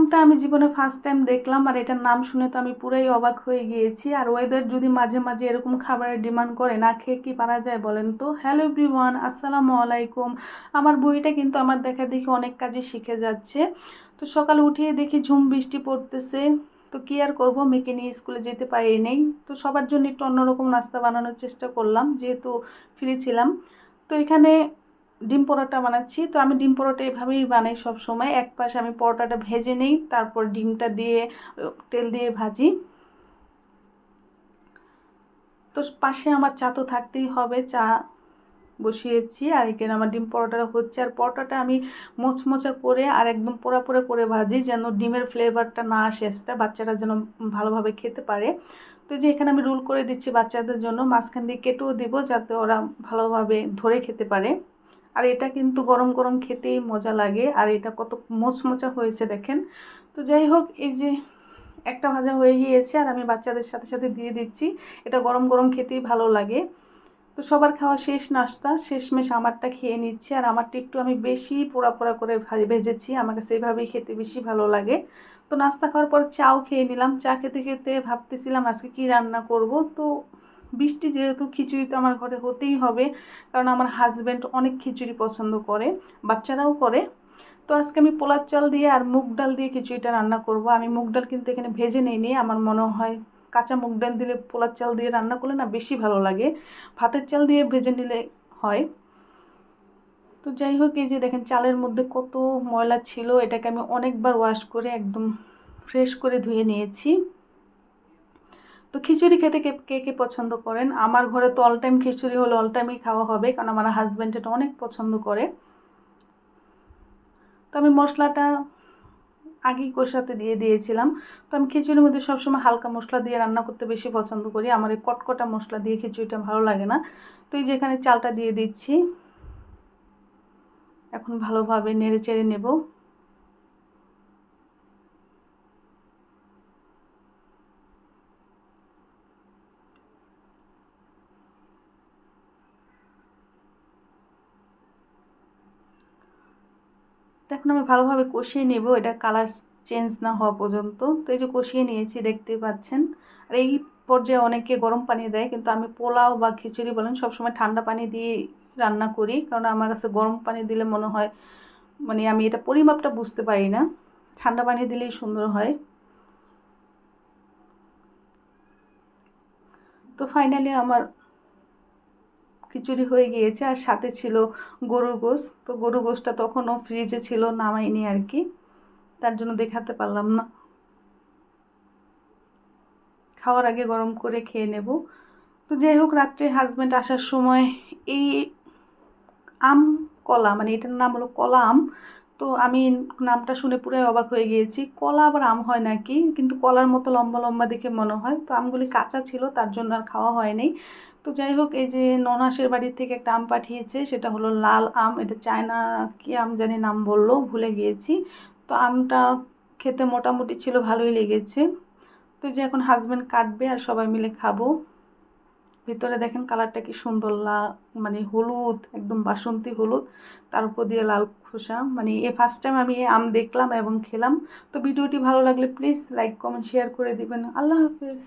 আমটা আমি জীবনে ফার্স্ট টাইম দেখলাম, আর এটার নাম শুনে তো আমি পুরাই অবাক হয়ে গিয়েছি। আর ওয়েদার যদি মাঝে মাঝে এরকম খাবারের ডিমান্ড করে, না খেয়ে কি পারা যায় বলেন তো? হ্যালো এভরিওয়ান আসসালামু আলাইকুম। আমার বইটা কিন্তু আমার দেখা দেখি অনেক কাজে শিখে যাচ্ছে। তো সকালে উঠিয়ে দেখি ঝুম বৃষ্টি পড়তেছে। তো কী আর করব? মেয়েকে নিয়ে স্কুলে যেতে পারি নেই। তো সবার জন্য একটু অন্যরকম নাস্তা বানানোর চেষ্টা করলাম, যেহেতু ফ্রি ছিলাম। তো এখানে ডিম পরোটা বানাচ্ছি। তো আমি ডিম পরোটা এভাবেই বানাই সব সময় এক পাশে আমি পরোটাটা ভেজে নেই, তারপর ডিমটা দিয়ে তেল দিয়ে ভাজি। তো পাশে আমার চা তো থাকতেই হবে, চা বসিয়েছি, আর এখানে আমার ডিম পরোটাটা হচ্ছে। আর পরোটাটা আমি মোচমোচা করে আর একদম পোড়া পোড়া করে ভাজি, যেন ডিমের ফ্লেভারটা না আসে এসটা বাচ্চারা যেন ভালোভাবে খেতে পারে। তো যে এখানে আমি রুল করে দিচ্ছি বাচ্চাদের জন্য, মাঝখান দিয়ে কেটেও দিব যাতে ওরা ভালোভাবে ধরে খেতে পারে। আর এটা কিন্তু গরম গরম খেতেই মজা লাগে। আর এটা কত মোচমোচা হয়েছে দেখেন। তো যাই হোক, এই যে একটা ভাজা হয়ে গিয়েছে আর আমি বাচ্চাদের সাথে সাথে দিয়ে দিচ্ছি। এটা গরম গরম খেতেই ভালো লাগে। তো সবার খাওয়া শেষ নাস্তা, শেষমেশ আমারটা খেয়ে নিচ্ছি। আর আমারটা একটু আমি বেশি পোড়া পোড়া করে ভেজেছি। আমাকে সেইভাবেই খেতে বেশি ভালো লাগে। তো নাস্তা খাওয়ার পর চাও খেয়ে নিলাম। চা খেতে খেতে ভাবতেছিলাম আজকে কি রান্না করব। তো বৃষ্টি যেহেতু খিচুড়ি তো আমার ঘরে হতেই হবে, কারণ আমার হাজব্যান্ড অনেক খিচুড়ি পছন্দ করে, বাচ্চারাও করে। তো আজকে আমি পোলার চাল দিয়ে আর মুগ ডাল দিয়ে খিচুড়িটা রান্না করব। আমি মুগ ডাল কিন্তু এখানে ভেজে নেই নি আমার মনে হয় কাঁচা মুগ ডাল দিলে পোলার চাল দিয়ে রান্না করলে না বেশি ভালো লাগে। ভাতের চাল দিয়ে ভেজে নিলে হয়। তো যাই হোক, এই যে দেখেন চালের মধ্যে কত ময়লা ছিল, এটাকে আমি অনেকবার ওয়াশ করে একদম ফ্রেশ করে ধুয়ে নিয়েছি। তো খিচুড়ি খেতে কে কে কে পছন্দ করেন? আমার ঘরে তো অল টাইম খিচুড়ি হলে অল টাইমই খাওয়া হবে, কারণ আমার হাজব্যান্ড এটা অনেক পছন্দ করে। তো আমি মশলাটা আগেই কষাতে দিয়ে দিয়েছিলাম। তো আমি খিচুড়ির মধ্যে সবসময় হালকা মশলা দিয়ে রান্না করতে বেশি পছন্দ করি। আমার এই কটকটা মশলা দিয়ে খিচুড়িটা ভালো লাগে না। তো এই যে এখানে চালটা দিয়ে দিচ্ছি। এখন ভালোভাবে নেড়ে চেড়ে নেব। এখন আমি ভালোভাবে কষিয়ে নেব, এটা কালার চেঞ্জ না হওয়া পর্যন্ত। তো এই যে কষিয়ে নিয়েছি দেখতে পাচ্ছেন। আর এই পর্যায়ে অনেকে গরম পানি দেয়, কিন্তু আমি পোলাও বা খিচুড়ি বলেন সবসময় ঠান্ডা পানি দিয়ে রান্না করি, কারণ আমার কাছে গরম পানি দিলে মনে হয় মানে আমি এটা পরিমাপটা বুঝতে পারি না। ঠান্ডা পানি দিলেই সুন্দর হয়। তো ফাইনালি আমার খিচুড়ি হয়ে গিয়েছে আর সাথে ছিল গরুর গোস তো গরুর গোসটা তখনও ফ্রিজে ছিল নামাইনি আর কি। তার জন্য দেখাতে পারলাম না। খাওয়ার আগে গরম করে খেয়ে নেব। তো যাই হোক, রাত্রে হাজব্যান্ড আসার সময় এই আম কলা মানে এটার নাম হলো কলা আম তো আমি নামটা শুনে পুরো অবাক হয়ে গিয়েছি। কলা আবার আম হয় নাকি? কিন্তু কলার মতো লম্বা লম্বা দেখে মনে হয়। তো আমগুলি কাঁচা ছিল, তার জন্য আর খাওয়া হয়নি। তো যাই হোক, এই যে ননাসের বাড়ির থেকে একটা আম পাঠিয়েছে, সেটা হলো লাল আম। এটা চায়না কি আম জানি নাম বলল, ভুলে গিয়েছি। তো আমটা খেতে মোটামুটি ছিল, ভালোই লেগেছে। তো যে এখন হাজব্যান্ড কাটবে আর সবাই মিলে খাব। ভিতরে দেখেন কালারটা কি সুন্দর লা মানে হলুদ, একদম বাসন্তী হলুদ, তার উপর দিয়ে লাল খোসা মানে এ ফার্স্ট টাইম আমি এ আম দেখলাম এবং খেলাম। তো ভিডিওটি ভালো লাগলে প্লিজ লাইক কমেন্ট শেয়ার করে দিবেন। আল্লাহ হাফেজ।